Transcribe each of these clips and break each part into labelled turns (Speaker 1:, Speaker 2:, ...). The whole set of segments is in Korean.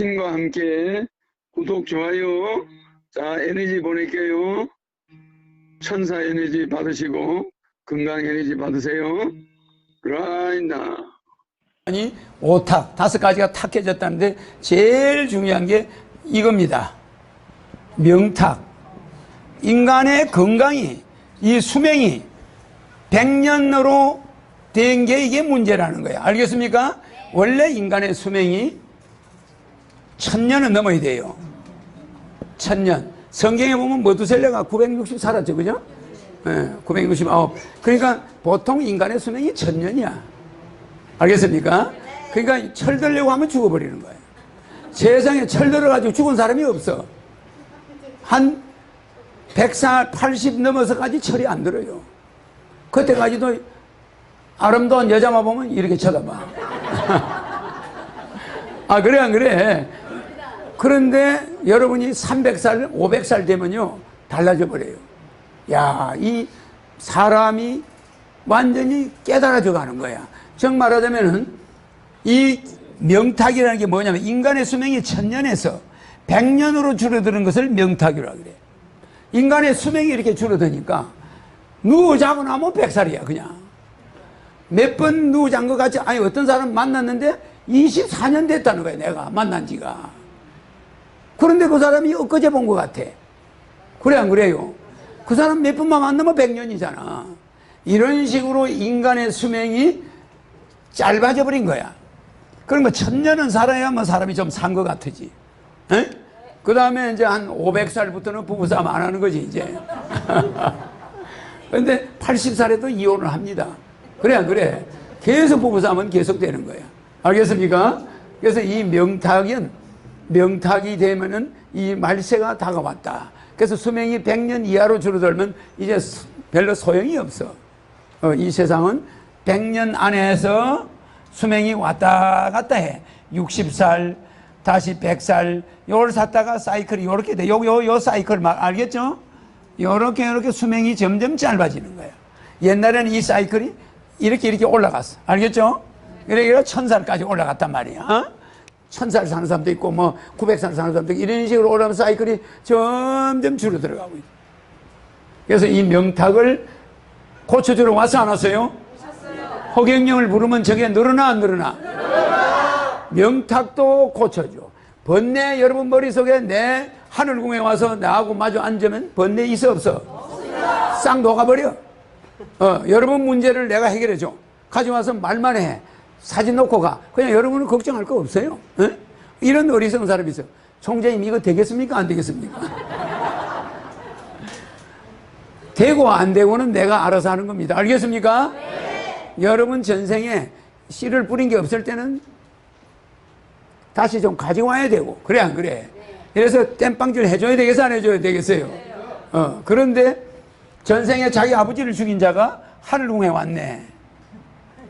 Speaker 1: 친과 함께 구독, 좋아요. 자, 에너지 보낼게요. 천사 에너지 받으시고 건강 에너지 받으세요. 그라인다.
Speaker 2: 아니 오탁 다섯 가지가 탁해졌다는데 제일 중요한 게 이겁니다. 명탁. 인간의 건강이 이 수명이 100년으로 된 게 이게 문제라는 거예요. 알겠습니까? 원래 인간의 수명이 천년은 넘어야 돼요. 천년. 성경에 보면 머두셀레가 960 살았죠. 그죠? 예, 969. 그러니까 보통 인간의 수명이 천년이야. 알겠습니까? 그러니까 철들려고 하면 죽어버리는 거예요. 세상에 철들어가지고 죽은 사람이 없어. 한 100살, 80 넘어서까지 철이 안 들어요. 그때까지도 아름다운 여자만 보면 이렇게 쳐다봐. 아, 그래, 안 그래? 그런데 여러분이 300살, 500살 되면요, 달라져 버려요. 야, 이 사람이 완전히 깨달아져 가는 거야. 정 말하자면은 이 명탁이라는 게 뭐냐면 인간의 수명이 천년에서 백년으로 줄어드는 것을 명탁이라고 그래. 인간의 수명이 이렇게 줄어드니까 누워 자고 나면 백살이야 그냥. 몇 번 누워 잔 것 같지? 아니 어떤 사람 만났는데 24년 됐다는 거야 내가 만난 지가. 그런데 그 사람이 엊그제 본 것 같아. 그래 안 그래요? 그 사람 몇 번만 만나면 100년이잖아. 이런 식으로 인간의 수명이 짧아져 버린 거야. 그런 거 천년은 살아야 뭐 사람이 좀 산 것 같으지. 그 다음에 이제 한 500살부터는 부부싸움 안 하는 거지, 이제. 근데 80살에도 이혼을 합니다. 그래, 안 그래? 계속 부부싸움은 계속 되는 거야. 알겠습니까? 그래서 이 명탁은, 명탁이 되면은 이 말세가 다가왔다. 그래서 수명이 100년 이하로 줄어들면 이제 수- 별로 소용이 없어. 어, 이 세상은 100년 안에서 수명이 왔다 갔다 해. 60살, 다시 100살, 요걸 샀다가 사이클이 요렇게 돼. 요, 요, 요 사이클 막, 알겠죠? 요렇게, 요렇게 수명이 점점 짧아지는 거예요. 옛날에는 이 사이클이 이렇게, 이렇게 올라갔어. 알겠죠? 그래, 천살까지 올라갔단 말이야. 어? 천살 사는 사람도 있고, 뭐, 900살 사는 사람도 있고, 이런 식으로 올라가면 사이클이 점점 줄어들어가고 있어. 그래서 이 명탁을 고쳐주러 왔어, 안 왔어요? 허경영을 부르면 저게 늘어나, 안 늘어나? 명탁도 고쳐줘. 번뇌 여러분 머릿속에 내 하늘궁에 와서 나하고 마주 앉으면 번뇌 있어, 없어? 싹 녹아버려. 어, 여러분 문제를 내가 해결해줘. 가져와서 말만 해. 사진 놓고 가. 그냥 여러분은 걱정할 거 없어요. 어? 이런 어리석은 사람이 있어. 총재님 이거 되겠습니까? 안 되겠습니까? 되고 안 되고는 내가 알아서 하는 겁니다. 알겠습니까? 여러분 전생에 씨를 뿌린 게 없을 때는 다시 좀 가져와야 되고 그래 안 그래? 그래서 땜빵질 해줘야 되겠어 안 해줘야 되겠어요? 어 그런데 전생에 자기 아버지를 죽인 자가 하늘궁에 왔네.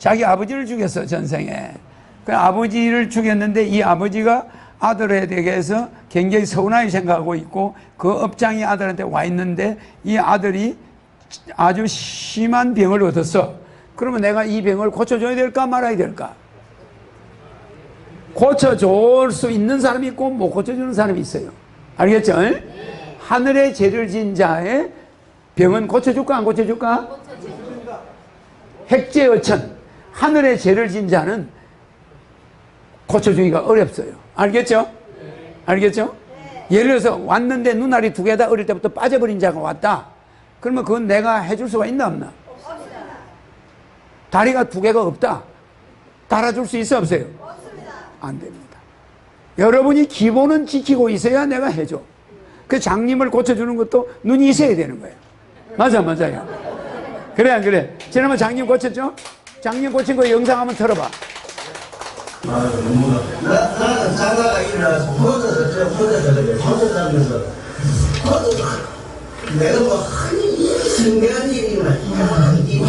Speaker 2: 자기 아버지를 죽였어 전생에. 그 아버지를 죽였는데 이 아버지가 아들에 대해서 굉장히 서운하게 생각하고 있고 그 업장이 아들한테 와 있는데 이 아들이 아주 심한 병을 얻었어. 그러면 내가 이 병을 고쳐줘야 될까 말아야 될까? 고쳐줄 수 있는 사람이 있고 못 고쳐주는 사람이 있어요. 알겠죠? 하늘의 죄를 진 자의 병은 고쳐줄까 안 고쳐줄까? 핵제어천 하늘의 죄를 진 자는 고쳐주기가 어렵어요. 알겠죠? 알겠죠? 예를 들어서 왔는데 눈알이 두 개 다 어릴 때부터 빠져버린 자가 왔다. 그러면 그건 내가 해줄 수가 있나 없나? 다리가 두 개가 없다. 달아줄 수 있어 없어요? 안 됩니다. 여러분이 기본은 지키고 있어야 내가 해줘. 그 장님을 고쳐주는 것도 눈이 있어야 되는 거예요. 맞아, 맞아요. 그래, 안 그래? 지난번 장님 고쳤죠? 장님 고친 거 영상 한번 틀어봐.
Speaker 3: 나, 나는 자다가 일어나서 퍼져서 저 퍼져서 그래 퍼져가면서 퍼져서 내가 뭐 아니 성대한 일이구나 이거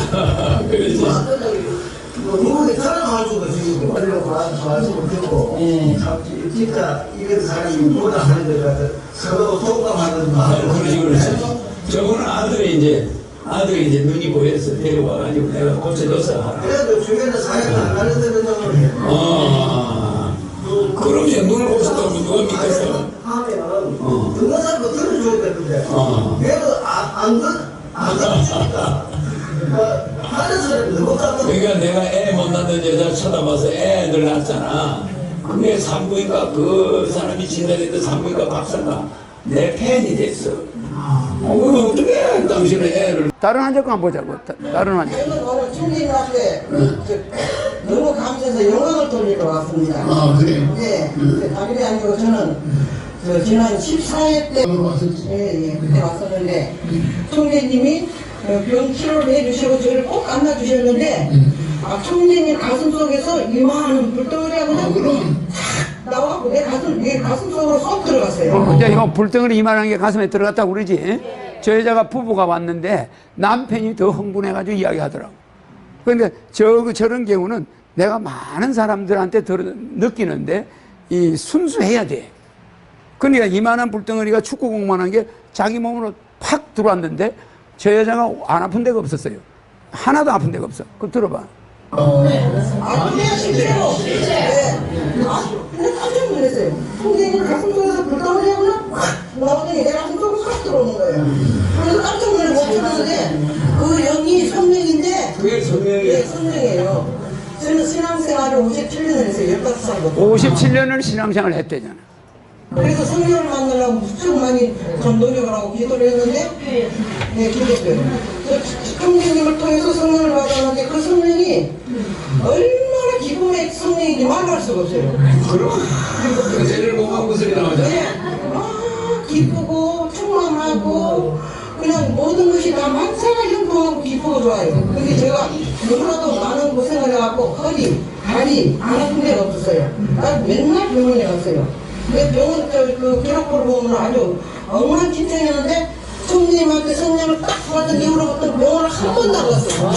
Speaker 3: 뭐 누구를 살아가지고 지금 그래서 말씀을 듣고 참 진짜 이런 사람이 뭐다 하는 것 같아 서로 동감하는 마음으로
Speaker 4: 그렇지 그렇지 저분은 아들이 이제 아들이 이제 눈이 보여서 데려와가지고 내가 고쳐줘서.
Speaker 3: 그래도 주변에 사회가 안 가는 데는 너무.
Speaker 4: 아 그럼요 눈을 고쳤다고 누가 믿겠어요 하면 듣는 사람도 어. 들어줘야 되는데.
Speaker 3: 그래도 안듣안 듣으니까 하는 사람이 너무
Speaker 4: 그러니까 내가 애 못 낳는 여자 쳐다봐서 애들 낳았잖아. 그게 산부인과 그 사람이 진단했던 산부인과 박사가 내 팬이 됐어. 어, 어떻게 당신은 애를
Speaker 2: 다른 한번 보자고. 다- 다른 환자.
Speaker 5: 저는 오늘 총리님한테 저, 너무 감사해서 영광을 돌리러 왔습니다.
Speaker 4: 아 그래?
Speaker 5: 예, 그게 아니고 저는 저 지난 14회 때 예, 예, 그때 왔었는데 총리님이 어, 병 치료를 해주시고 저를 꼭 안아주셨는데 아, 총리님 가슴 속에서 이만한 불덩어리하고
Speaker 4: 아, 그럼
Speaker 5: 나와갖고 내 가슴, 내 가슴 속으로 쏙 들어갔어요.
Speaker 2: 어, 근데 이거 불덩어리 이만한 게 가슴에 들어갔다고 그러지. 저 여자가 부부가 왔는데 남편이 더 흥분해가지고 이야기하더라고. 그런데 저, 저런 경우는 내가 많은 사람들한테 들어, 느끼는데 이 순수해야 돼. 그러니까 이만한 불덩어리가 축구공만 한 게 자기 몸으로 팍 들어왔는데 저 여자가 안 아픈 데가 없었어요. 하나도 아픈 데가 없어. 그거 들어봐.
Speaker 5: 아, 그냥 실제로. 네. 아, 깜짝 놀랐어요. 선생님 가슴 속에서 불덩어리하고 확 나오더니 내 가슴 속으로 확 들어오는 거예요. 그래서 깜짝 놀라서 못 찾았는데, 그 영이 성령인데,
Speaker 4: 그게
Speaker 5: 네,
Speaker 4: 성령이야.
Speaker 5: 성령이에요. 저는 신앙생활을 57년을 했어요. 15살 부터.
Speaker 2: 57년을 신앙생활을 했대잖아.
Speaker 5: 그래서 성령을 만나려고 무척 많이 좀 노력을 하고 기도를 했는데, 네, 기도했어요. 성령님을 통해서 성령을 받았는데 그 성령이 얼마나 기쁨의 성령인지 말할 수가 없어요.
Speaker 4: 그럼 제일 고마운 모습이 나오잖아.
Speaker 5: 네, 아, 기쁘고 충만하고 그냥 모든 것이 다 만사가 형통하고 기쁘고 좋아요. 근데 제가 너무나도 많은 고생을 해갖고 허리, 다리 안 아픈 데가 없었어요. 나 맨날 병원에 갔어요. 근데 병원 저그 기록부를 보면 아주 엉망진창이었는데 총리님한테 성령을 딱 받은 이후로부터 병원을 한 번도 안 갔어요.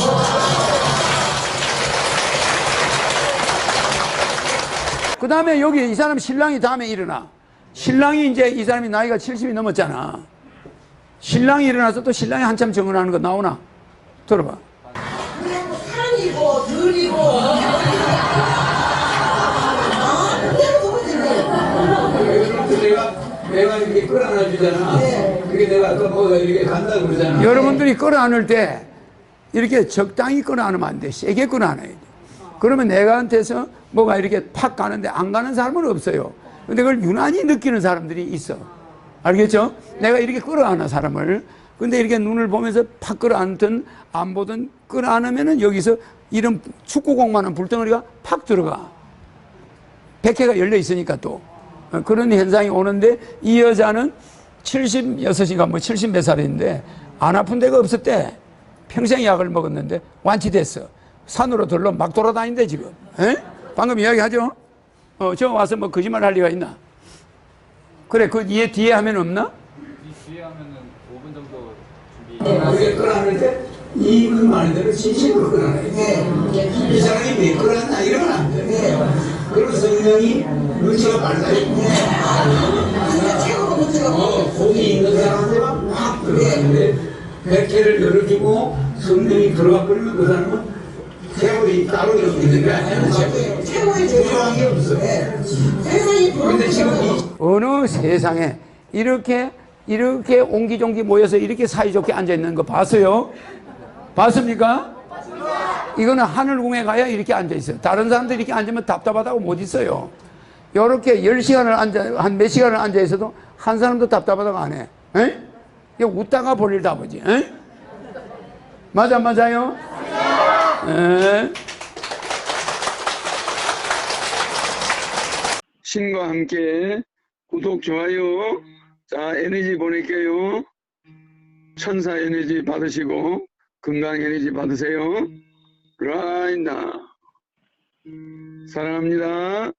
Speaker 2: 그 다음에 여기 이 사람 신랑이 다음에 일어나. 신랑이 이제 이 사람이 나이가 70이 넘었잖아. 신랑이 일어나서 또 신랑이 한참 정언하는 거 나오나? 들어봐.
Speaker 5: 산이고 들이고.
Speaker 4: 내가 이렇게 끌어안아 주잖아. 그게 내가 아까 뭐가 이렇게 간다 그러잖아.
Speaker 2: 여러분들이 끌어안을 때 이렇게 적당히 끌어안으면 안 돼. 세게 끌어안아야 돼. 그러면 내가한테서 뭐가 이렇게 팍 가는데 안 가는 사람은 없어요. 근데 그걸 유난히 느끼는 사람들이 있어. 알겠죠? 내가 이렇게 끌어안아 사람을. 근데 이렇게 눈을 보면서 팍 끌어안든 안 보든 끌어안으면은 여기서 이런 축구공만한 불덩어리가 팍 들어가. 백회가 열려 있으니까 또 어, 그런 현상이 오는데 이 여자는 76인가 뭐 70 몇 살인데 안 아픈 데가 없었대. 평생 약을 먹었는데 완치됐어. 산으로 들러 막 돌아다닌대 지금. 에? 방금 이야기하죠? 어, 저 와서 뭐 거짓말 할 리가 있나? 그래, 그 뒤에 뒤에 하면 없나?
Speaker 6: 뒤에 하면은 5분 정도 준비.
Speaker 4: 그게 끌어안을 때이그 말한 대로 진심으로 끌어안아야 돼. 이 사람이 왜 끌어안나 이러면 안 돼. 그리고 성령이 눈치가 밝아야
Speaker 5: 진짜 최고로 문제가
Speaker 4: 어, 거기 있는 확 들어가는데 백회를 열어주고 성령이 들어가 버리면 그 사람은 세월이 따로 있는 게 아니야. 세월이
Speaker 5: 최고의
Speaker 4: 게 없어.
Speaker 5: 네. 세상이
Speaker 4: 근데 지금
Speaker 2: 어느 세상에 이렇게 이렇게 옹기종기 모여서 이렇게 사이좋게 앉아 있는 거 봤어요? 봤습니까? 이거는 하늘궁에 가야 이렇게 앉아 있어요. 다른 사람들이 이렇게 앉으면 답답하다고 못 있어요. 이렇게 10시간을 앉아, 한 몇 시간을 앉아 있어도 한 사람도 답답하다고 안 해. 에? 웃다가 볼일 다 보지. 에? 맞아, 맞아요? 에?
Speaker 1: 신과 함께 구독, 좋아요. 자, 에너지 보낼게요. 천사 에너지 받으시고, 건강 에너지 받으세요. now. 사랑합니다.